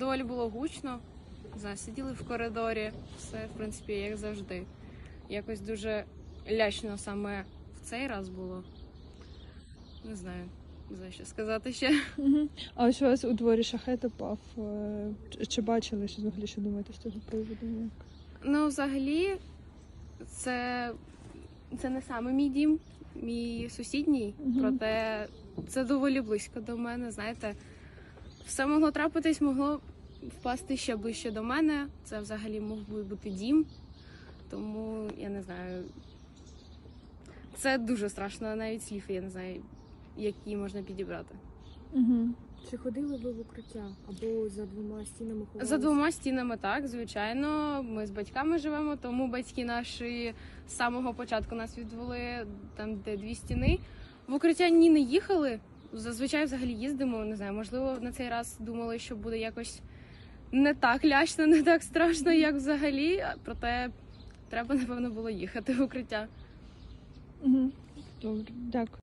доволі було гучно. Не знаю, сиділи в коридорі, все, в принципі, як завжди. Якось дуже лячно саме в цей раз було. Не знаю, не знаю, що сказати ще. Угу. А ось у вас у дворі шахет упав. е, Чи, чи бачили що взагалі, що думаєте з цього приводу? Як? Ну, взагалі, це, це не саме мій дім, мій сусідній, Мгм. проте це доволі близько до мене. Знаєте, все могло трапитись, могло впасти ще ближче до мене. Це взагалі мог би бути дім. Тому я не знаю. Це дуже страшно, навіть слів я не знаю, які можна підібрати. Угу. Чи ходили ви в укриття або за двома стінами ховалися? За двома стінами, так, звичайно. Ми з батьками живемо, тому батьки наші з самого початку нас відвели там, де дві стіни. В укриття ні не їхали. Зазвичай взагалі їздимо. Не знаю, можливо, на цей раз думали, що буде якось не так лячно, не так страшно, як взагалі. Проте треба, напевно, було їхати в укриття. Угу. Добре, дякую.